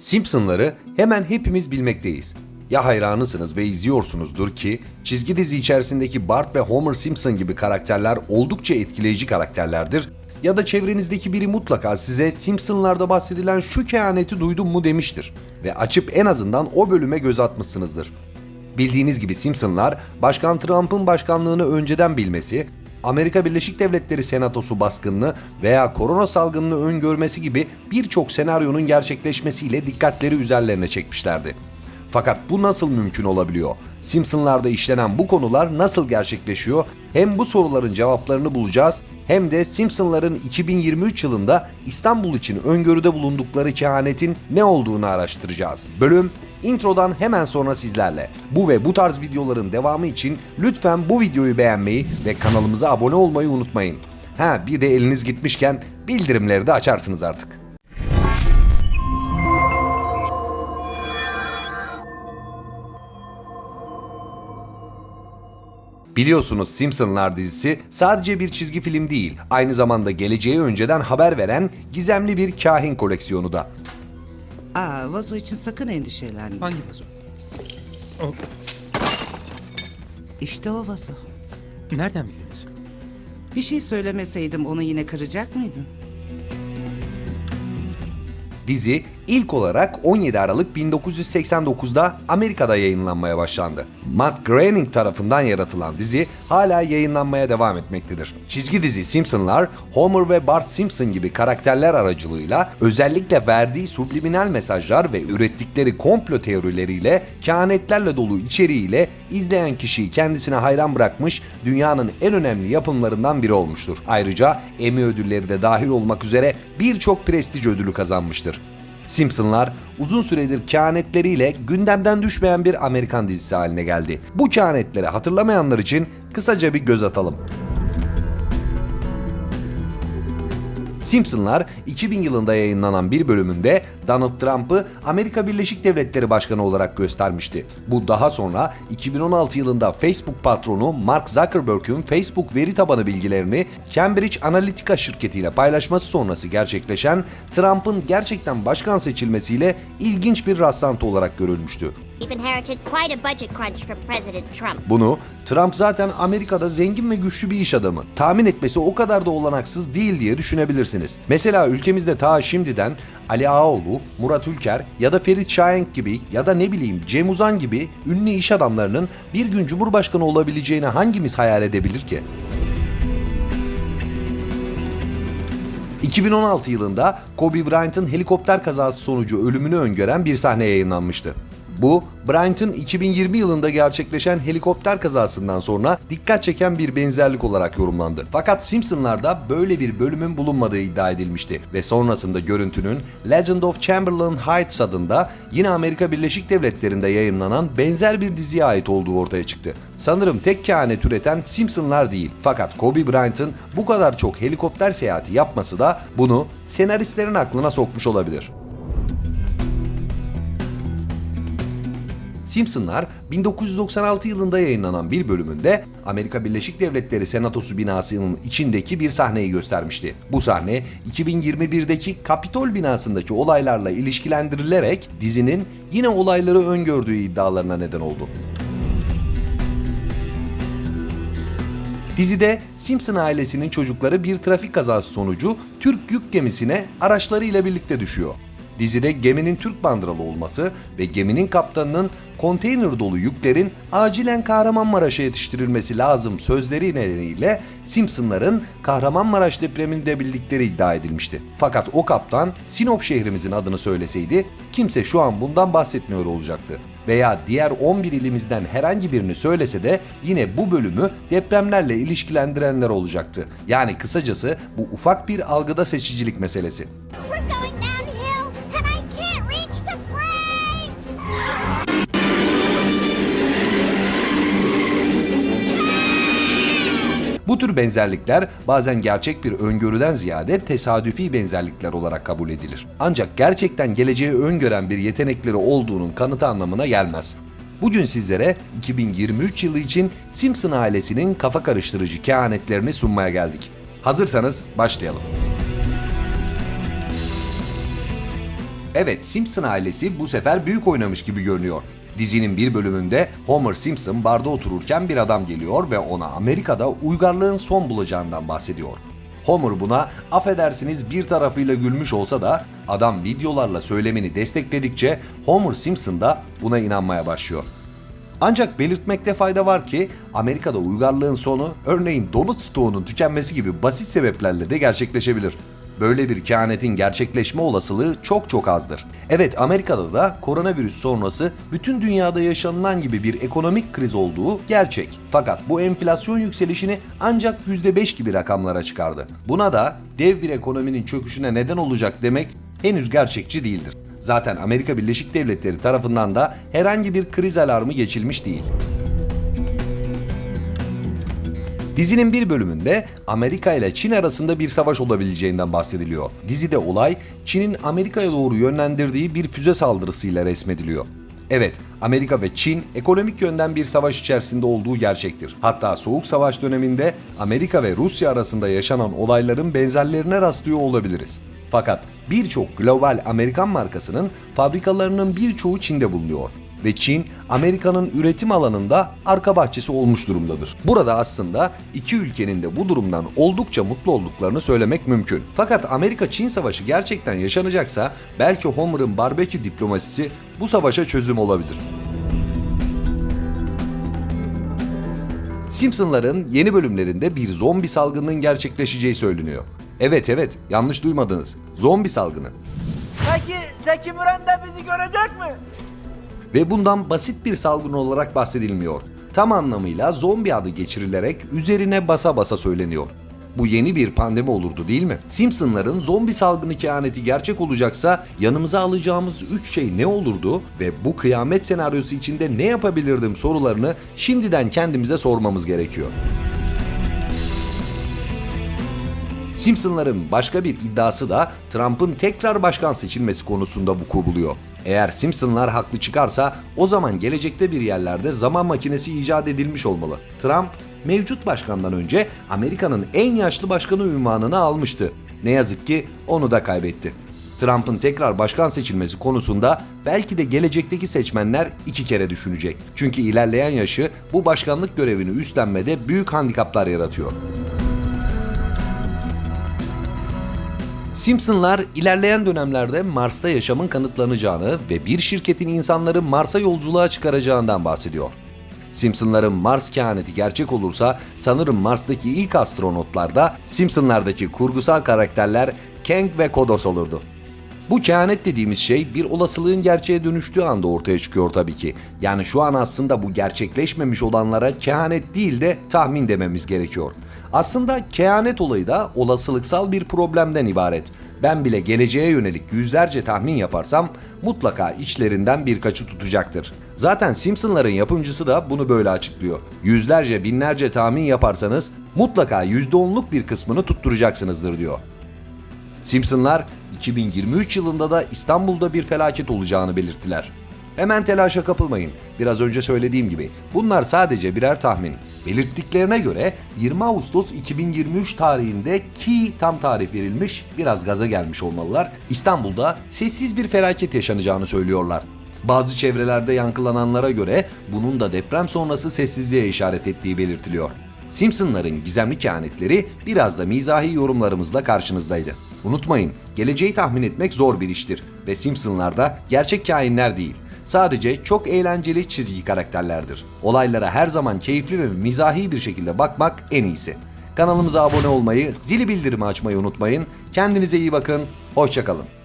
Simpsonları hemen hepimiz bilmekteyiz. Ya hayranısınız ve izliyorsunuzdur ki çizgi dizi içerisindeki Bart ve Homer Simpson gibi karakterler oldukça etkileyici karakterlerdir ya da çevrenizdeki biri mutlaka size Simpsonlarda bahsedilen şu kehaneti duydum mu demiştir ve açıp en azından o bölüme göz atmışsınızdır. Bildiğiniz gibi Simpsonlar, Başkan Trump'ın başkanlığını önceden bilmesi, Amerika Birleşik Devletleri Senatosu baskınını veya korona salgınını öngörmesi gibi birçok senaryonun gerçekleşmesiyle dikkatleri üzerlerine çekmişlerdi. Fakat bu nasıl mümkün olabiliyor? Simpsonlarda işlenen bu konular nasıl gerçekleşiyor? Hem bu soruların cevaplarını bulacağız hem de Simpsonların 2023 yılında İstanbul için öngörüde bulundukları kehanetin ne olduğunu araştıracağız. Bölüm Introdan hemen sonra sizlerle. Bu ve bu tarz videoların devamı için lütfen bu videoyu beğenmeyi ve kanalımıza abone olmayı unutmayın. Ha bir de eliniz gitmişken bildirimleri de açarsınız artık. Biliyorsunuz Simpsonlar dizisi sadece bir çizgi film değil, aynı zamanda geleceği önceden haber veren gizemli bir kahin koleksiyonu da. Aa, vazo için sakın endişelenme. Hangi vazo? O, İşte o vazo. nereden bildiniz? Bir şey söylemeseydim onu yine kıracak mıydın? Dizi ilk olarak 17 Aralık 1989'da Amerika'da yayınlanmaya başlandı. Matt Groening tarafından yaratılan dizi hala yayınlanmaya devam etmektedir. Çizgi dizi Simpsonlar, Homer ve Bart Simpson gibi karakterler aracılığıyla özellikle verdiği subliminal mesajlar ve ürettikleri komplo teorileriyle, kehanetlerle dolu içeriğiyle izleyen kişiyi kendisine hayran bırakmış dünyanın en önemli yapımlarından biri olmuştur. Ayrıca Emmy ödülleri de dahil olmak üzere birçok prestij ödülü kazanmıştır. Simpsonlar uzun süredir kehanetleriyle gündemden düşmeyen bir Amerikan dizisi haline geldi. Bu kehanetleri hatırlamayanlar için kısaca bir göz atalım. Simpsonlar 2000 yılında yayınlanan bir bölümünde Donald Trump'ı Amerika Birleşik Devletleri Başkanı olarak göstermişti. Bu daha sonra 2016 yılında Facebook patronu Mark Zuckerberg'ün Facebook veri tabanı bilgilerini Cambridge Analytica şirketiyle paylaşması sonrası gerçekleşen Trump'ın gerçekten başkan seçilmesiyle ilginç bir rastlantı olarak görülmüştü. Bunu Trump zaten Amerika'da zengin ve güçlü bir iş adamı. Tahmin etmesi o kadar da olanaksız değil diye düşünebilirsiniz. Mesela ülkemizde ta şimdiden Ali Ağaoğlu, Murat Ülker ya da Ferit Şahenk gibi ya da ne bileyim Cem Uzan gibi ünlü iş adamlarının bir gün Cumhurbaşkanı olabileceğini hangimiz hayal edebilir ki? 2016 yılında Kobe Bryant'ın helikopter kazası sonucu ölümünü öngören bir sahne yayınlanmıştı. Bu, Bryant'ın 2020 yılında gerçekleşen helikopter kazasından sonra dikkat çeken bir benzerlik olarak yorumlandı. Fakat Simpsonlar'da böyle bir bölümün bulunmadığı iddia edilmişti ve sonrasında görüntünün Legend of Chamberlain Heights adında yine Amerika Birleşik Devletleri'nde yayınlanan benzer bir diziye ait olduğu ortaya çıktı. Sanırım tek kehanet üreten Simpsonlar değil. Fakat Kobe Bryant'ın bu kadar çok helikopter seyahati yapması da bunu senaristlerin aklına sokmuş olabilir. Simpsonlar 1996 yılında yayınlanan bir bölümünde Amerika Birleşik Devletleri Senatosu binasının içindeki bir sahneyi göstermişti. Bu sahne 2021'deki Kapitol binasındaki olaylarla ilişkilendirilerek dizinin yine olayları öngördüğü iddialarına neden oldu. Dizide Simpson ailesinin çocukları bir trafik kazası sonucu Türk yük gemisine araçlarıyla birlikte düşüyor. Dizide geminin Türk bandıralı olması ve geminin kaptanının konteyner dolu yüklerin acilen Kahramanmaraş'a yetiştirilmesi lazım sözleri nedeniyle Simpsonların Kahramanmaraş depreminde bildikleri iddia edilmişti. Fakat o kaptan Sinop şehrimizin adını söyleseydi kimse şu an bundan bahsetmiyor olacaktı. Veya diğer 11 ilimizden herhangi birini söylese de yine bu bölümü depremlerle ilişkilendirenler olacaktı. Yani kısacası bu ufak bir algıda seçicilik meselesi. Bu tür benzerlikler bazen gerçek bir öngörüden ziyade tesadüfi benzerlikler olarak kabul edilir. Ancak gerçekten geleceği öngören bir yetenekleri olduğunun kanıtı anlamına gelmez. Bugün sizlere 2023 yılı için Simpson ailesinin kafa karıştırıcı kehanetlerini sunmaya geldik. Hazırsanız başlayalım. Evet Simpson ailesi bu sefer büyük oynamış gibi görünüyor. Dizinin bir bölümünde Homer Simpson barda otururken bir adam geliyor ve ona Amerika'da uygarlığın son bulacağından bahsediyor. Homer buna affedersiniz bir tarafıyla gülmüş olsa da adam videolarla söylemini destekledikçe Homer Simpson da buna inanmaya başlıyor. Ancak belirtmekte fayda var ki Amerika'da uygarlığın sonu örneğin donut stoğunun tükenmesi gibi basit sebeplerle de gerçekleşebilir. Böyle bir kehanetin gerçekleşme olasılığı çok çok azdır. Evet Amerika'da da koronavirüs sonrası bütün dünyada yaşanılan gibi bir ekonomik kriz olduğu gerçek. Fakat bu enflasyon yükselişini ancak %5 gibi rakamlara çıkardı. Buna da dev bir ekonominin çöküşüne neden olacak demek henüz gerçekçi değildir. Zaten Amerika Birleşik Devletleri tarafından da herhangi bir kriz alarmı geçilmiş değil. Dizinin bir bölümünde Amerika ile Çin arasında bir savaş olabileceğinden bahsediliyor. Dizide olay Çin'in Amerika'ya doğru yönlendirdiği bir füze saldırısıyla resmediliyor. Evet, Amerika ve Çin ekonomik yönden bir savaş içerisinde olduğu gerçektir. Hatta Soğuk Savaş döneminde Amerika ve Rusya arasında yaşanan olayların benzerlerine rastlıyor olabiliriz. Fakat birçok global Amerikan markasının fabrikalarının birçoğu Çin'de bulunuyor ve Çin Amerika'nın üretim alanında arka bahçesi olmuş durumdadır. Burada aslında iki ülkenin de bu durumdan oldukça mutlu olduklarını söylemek mümkün. Fakat Amerika-Çin savaşı gerçekten yaşanacaksa belki Homer'ın barbekü diplomasisi bu savaşa çözüm olabilir. Simpsonların yeni bölümlerinde bir zombi salgınının gerçekleşeceği söyleniyor. Evet evet yanlış duymadınız. Zombi salgını. Peki Zeki Müren de bizi görecek mi? Ve bundan basit bir salgın olarak bahsedilmiyor. Tam anlamıyla zombi adı geçirilerek üzerine basa basa söyleniyor. Bu yeni bir pandemi olurdu değil mi? Simpsonların zombi salgını kehaneti gerçek olacaksa yanımıza alacağımız 3 şey ne olurdu ve bu kıyamet senaryosu içinde ne yapabilirdim sorularını şimdiden kendimize sormamız gerekiyor. Simpsonların başka bir iddiası da Trump'ın tekrar başkan seçilmesi konusunda vuku buluyor. Eğer Simpsonlar haklı çıkarsa o zaman gelecekte bir yerlerde zaman makinesi icat edilmiş olmalı. Trump mevcut başkandan önce Amerika'nın en yaşlı başkanı ünvanını almıştı. Ne yazık ki onu da kaybetti. Trump'ın tekrar başkan seçilmesi konusunda belki de gelecekteki seçmenler iki kere düşünecek. Çünkü ilerleyen yaşı bu başkanlık görevini üstlenmede büyük handikaplar yaratıyor. Simpsonlar ilerleyen dönemlerde Mars'ta yaşamın kanıtlanacağını ve bir şirketin insanları Mars'a yolculuğa çıkaracağından bahsediyor. Simpsonların Mars kehaneti gerçek olursa sanırım Mars'taki ilk astronotlar da Simpsonlardaki kurgusal karakterler Kang ve Kodos olurdu. Bu kehanet dediğimiz şey bir olasılığın gerçeğe dönüştüğü anda ortaya çıkıyor tabii ki. Yani şu an aslında bu gerçekleşmemiş olanlara kehanet değil de tahmin dememiz gerekiyor. Aslında kehanet olayı da olasılıksal bir problemden ibaret. Ben bile geleceğe yönelik yüzlerce tahmin yaparsam mutlaka içlerinden birkaçı tutacaktır. Zaten Simpsonların yapımcısı da bunu böyle açıklıyor. Yüzlerce binlerce tahmin yaparsanız mutlaka %10'luk bir kısmını tutturacaksınızdır diyor. Simpsonlar 2023 yılında da İstanbul'da bir felaket olacağını belirttiler. Hemen telaşa kapılmayın. Biraz önce söylediğim gibi bunlar sadece birer tahmin. Belirttiklerine göre 20 Ağustos 2023 tarihinde ki tam tarih verilmiş biraz gaza gelmiş olmalılar. İstanbul'da sessiz bir felaket yaşanacağını söylüyorlar. Bazı çevrelerde yankılananlara göre bunun da deprem sonrası sessizliğe işaret ettiği belirtiliyor. Simpsonların gizemli kehanetleri biraz da mizahi yorumlarımızla karşınızdaydı. Unutmayın, geleceği tahmin etmek zor bir iştir ve Simpsonlar da gerçek kainler değil. Sadece çok eğlenceli çizgi karakterlerdir. Olaylara her zaman keyifli ve mizahi bir şekilde bakmak en iyisi. Kanalımıza abone olmayı, zili bildirimi açmayı unutmayın. Kendinize iyi bakın, hoşçakalın.